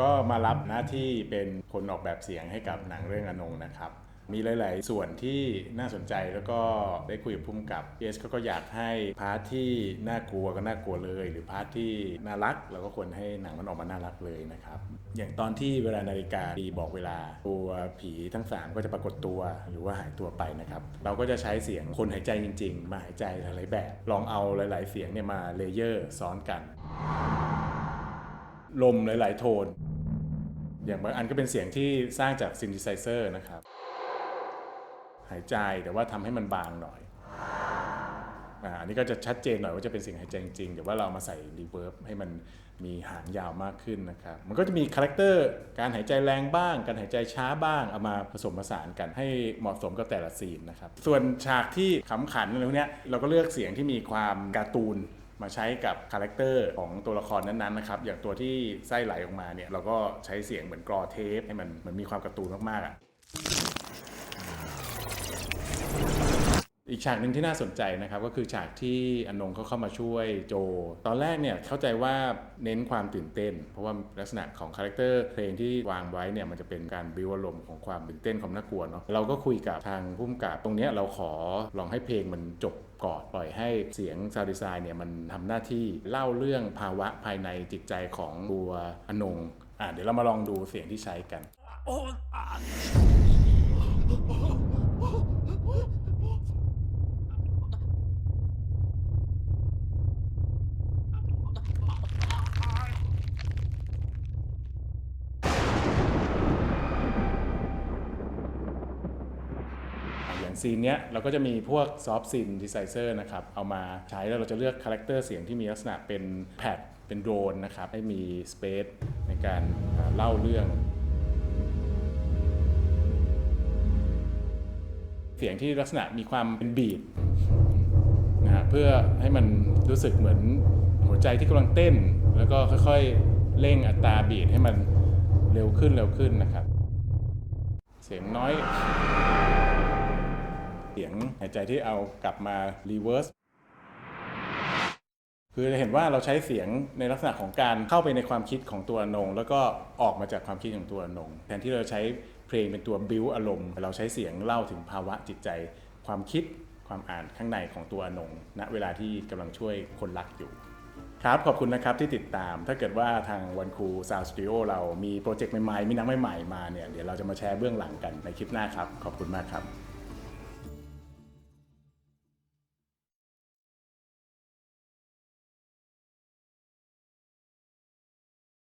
ก็มารับหน้าที่เป็นคนออกแบบเสียงให้กับหนังเรื่องอนงนะครับ มีหลาย ๆ ส่วนที่น่าสนใจแล้วก็ได้คุยกับพุ่มกับเอสเขาก็อยากให้พาร์ทที่น่ากลัวก็น่ากลัวเลย หรือพาร์ทที่น่ารักเราก็ควรให้หนังมันออกมาน่ารักเลยนะครับอย่างตอนที่เวลานาฬิกาดีบอกเวลา ตัวผีทั้งสามก็จะปรากฏตัวหรือว่าหายตัวไปนะครับ เราก็จะใช้เสียงคนหายใจจริง ๆ มาหายใจหลายแบบ ลองเอาหลาย ๆ เสียงเนี่ยมาเลเยอร์ซ้อนกัน ลมหลาย ๆ โทน อย่างบางอันก็เป็นเสียงที่สร้างจากซิน t ิไซเซอร์นะครับ หายใจแต่ว่าทำให้มันบางหน่อยอันนี้ก็จะชัดเจนหน่อยว่าจะเป็นเสียงหายใจจริงแต่ว่าเรามาใส่รีเวิร์บให้มันมีหางยาวมากขึ้นนะครับ มันก็จะมีคาแรคเตอร์การหายใจแรงบ้าง การหายใจช้าบ้าง เอามาผสมผสานกันให้เหมาะสมกับแต่ละซีนนะครับ ส่วนฉากที่ขำขันอะไรพวกนี้เราก็เลือกเสียงที่มีความการ์ตูน มาใช้กับคาแรคเตอร์ของตัวละครนั้นๆนะครับอย่างตัวที่ไส้ไหลออกมาเนี่ยเราก็ใช้เสียงเหมือนกรอเทปให้มันมันมีความการ์ตูนมากๆอะ อีกฉากหนึ่งที่น่าสนใจนะครับก็คือฉากที่อนงเขาเข้ามาช่วยโจ ตอนแรกเนี่ยเข้าใจว่าเน้นความตื่นเต้น เพราะว่าลักษณะของคาแรคเตอร์เพลงที่วางไว้เนี่ยมันจะเป็นการบิวอารมณ์ของความตื่นเต้นความน่ากลัวเนาะเราก็คุยกับทางผู้กำกับตรงเนี้ยเราขอลองให้เพลงมันจบก่อนปล่อยให้เสียงซาวดีไซน์เนี่ยมันทำหน้าที่เล่าเรื่องภาวะภายในจิตใจของตัวอนงอะเดี๋ยวเรามาลองดูเสียงที่ใช้กัน อย่างซีนเนี้ยเราก็จะมีพวกซอฟต์ซีนดีไซเซอร์นะครับเอามาใช้แล้วเราจะเลือกคาแรคเตอร์เสียงที่มีลักษณะเป็นแพดเป็นโดรนนะครับ ให้มีสเปซในการเล่าเรื่อง เสียงที่ลักษณะมีความเป็นบีดนะฮะเพื่อให้มันรู้สึกเหมือนหัวใจที่กำลังเต้น แล้วก็ค่อยๆเร่งอัตราบีดให้มันเร็วขึ้นเร็วขึ้นนะครับ เสียงน้อย สียงหายใจที่เอากลับมารีเวิร์สคือจะเห็นว่าเราใช้เสียงในลักษณะของการเข้าไปในความคิดของตัวอนง แล้วก็ออกมาจากความคิดของตัวอนง แทนที่เราใช้เพลงเป็นตัวบิวอารมณ์เราใช้เสียงเล่าถึงภาวะจิตใจ ความคิดความอ่านข้างในของตัวอนงณเวลาที่กำลังช่วยคนรักอยู่ครับขอบคุณนะครับที่ติดตาม ถ้าเกิดว่าทางวันครูซาวสตูดิโอเรามีโปรเจกต์ใหม่ๆ มีนังใหม่ๆ มาเนี่ย เดี๋ยวเราจะมาแชร์เบื้องหลังกันในคลิปหน้าครับ ขอบคุณมากครับ